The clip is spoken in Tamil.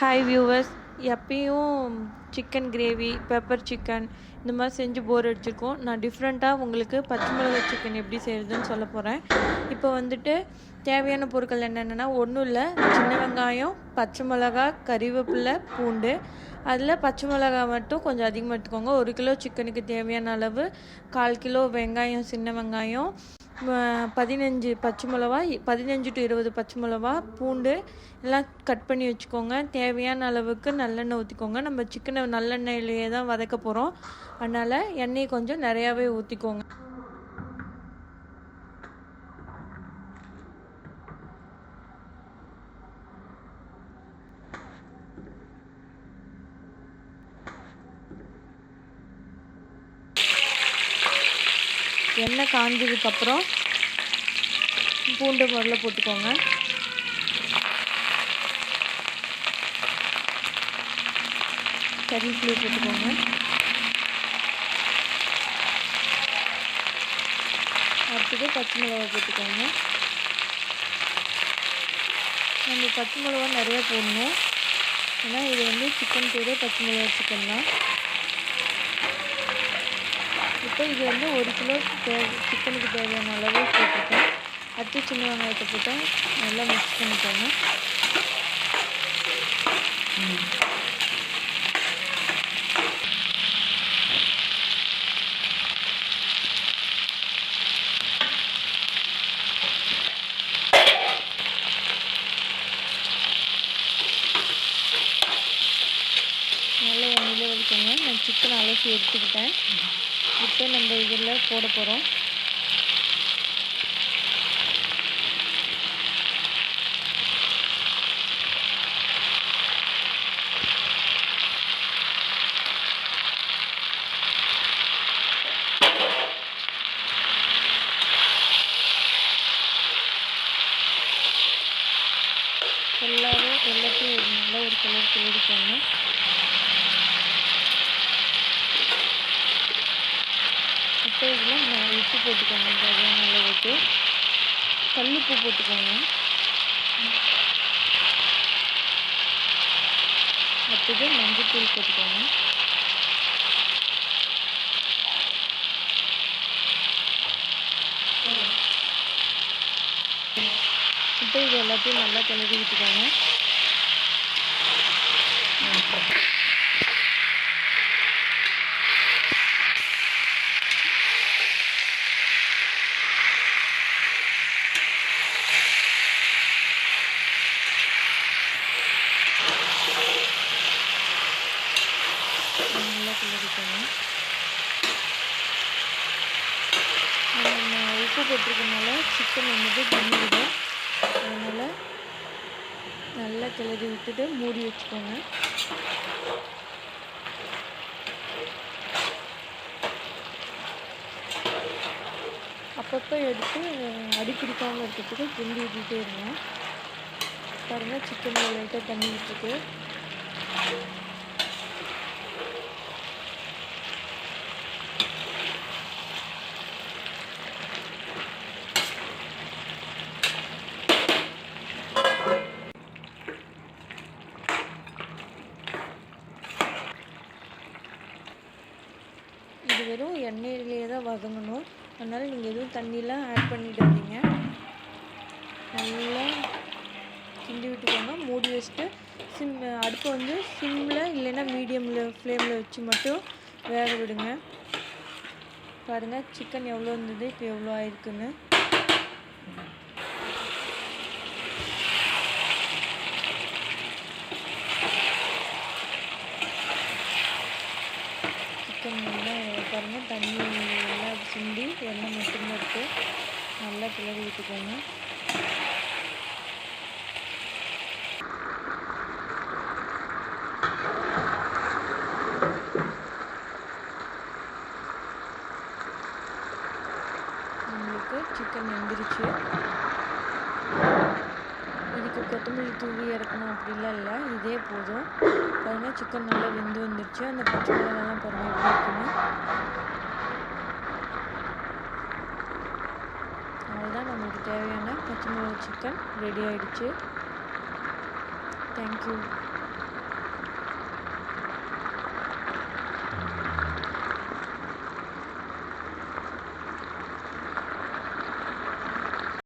ஹாய் வியூவர்ஸ் எப்பயும் சிக்கன் கிரேவி பெப்பர் சிக்கன் இந்த மாதிரி செஞ்சு போர் அடிச்சிருக்கோம். நான் டிஃப்ரெண்ட்டாக உங்களுக்கு பச்சை மிளகாய் சிக்கன் எப்படி செய்கிறதுன்னு சொல்ல போகிறேன் இப்போ வந்துட்டு தேவையான பொருட்கள் என்னென்னா ஒன்றும் இல்லை சின்ன வெங்காயம் பச்சை மிளகாய் கறிவேப்பிலை பூண்டு. அதில் பச்சை மிளகாய் மட்டும் கொஞ்சம் அதிகமாக எடுத்துக்கோங்க. ஒரு கிலோ சிக்கனுக்கு தேவையான அளவு கால் கிலோ வெங்காயம் சின்ன வெங்காயம் பதினஞ்சு பச்சை மிளவா பதினஞ்சு டு இருபது பச்சை மிளவா பூண்டு எல்லாம் கட் பண்ணி வச்சுக்கோங்க. தேவையான அளவுக்கு நல்லெண்ணெய் ஊற்றிக்கோங்க நம்ம சிக்கனை நல்லெண்ணெயிலேயே தான் வதக்க போகிறோம் அதனால் எண்ணெய் கொஞ்சம் நிறையாவே ஊற்றிக்கோங்க எண்ணெய் காஞ்சதுக்கப்புறம் பூண்டு முதல்ல போட்டுக்கோங்க. கறிவேப்பிலை போட்டுக்கோங்க. அடுத்தது பச்சை மிளகாய் போட்டுக்கோங்க. நம்ம பச்சை மிளகா நிறையா போடணும். ஏன்னா இது வந்து சிக்கன் பேரே பச்சை மிளகா சிக்கன் தான். இப்போ இது வந்து ஒரு கிலோ தேவை சிக்கனுக்கு தேவையான அளவு போட்டிருக்கேன். அடுத்து சின்ன வெங்காயத்தை போட்டு நல்லா மிக்ஸ் பண்ணிக்கோங்க. நல்லா எண்ணெயில் வச்சுக்கோங்க நான் சிக்கன் அலசி எடுத்துக்கிட்டேன். இப்போ நம்ம இதில் போட போகிறோம். எல்லாரும் எல்லாத்தையும் நல்லா ஒரு கலர் கிளறிக்கோங்க இப்போ இதில் நான் உப்பு போட்டுக்கோங்க. தேவையான அளவுக்கு. கல்லுப்பு போட்டுக்கோங்க. அடுத்தது மஞ்சத்தூள் போட்டுக்கோங்க. இப்போ இது எல்லாத்தையும் நல்லா கிளறி விட்டுக்கோங்க. நல்லா நம்ம உப்பு போட்டிருக்கனால சிக்கன் வந்துட்டு பண்ணிவிடும் அதனால் நல்லா கிளறி விட்டுட்டு மூடி வச்சுக்கோங்க. அப்பப்போ எடுத்து அடி பிடிக்காமல் இருக்கிறதுக்கு கிண்டி விட்டுட்டே இருங்க. பாருங்கள் சிக்கன் லைட்டாக தண்ணி விட்டுருக்கு. வெறும் எண்ணெயிலேயே தான் வதங்கணும். அதனால் நீங்கள் எதுவும் தண்ணியெலாம் ஆட் பண்ணிடாதீங்க. நல்லா கிண்டி விட்டுக்கோங்க. மூடி வச்சுட்டு சிம் அடுப்பை வந்து சிம்மில் இல்லைன்னா மீடியமில் ஃப்ளேமில் வச்சு மட்டும் வேக விடுங்க. பாருங்கள் சிக்கன் எவ்வளோ இருந்தது இப்போ எவ்வளோ ஆயிருக்குன்னு. சிக்கன் பாருங்கள் தண்ணி நல்லா சிந்தி எண்ணெய் மட்டும்தான் இருக்குது நல்லா கிளறி விட்டுக்கோங்க. நம்மளுக்கு சிக்கன் வெந்துருச்சு. கொத்தமல்லி தூவி இறக்கணும் அப்படிலாம் இல்லை. இதே போதும். பாருங்கள் சிக்கன் நல்லா வெந்து வந்துருச்சு. அந்த பச்சை மிளகாலாம் பாருங்கள் எப்படி இருக்குன்னு. அவ்வளோதான் நம்மளுக்கு தேவையான பச்சை மிளகா சிக்கன் ரெடி ஆகிடுச்சு தேங்க்யூ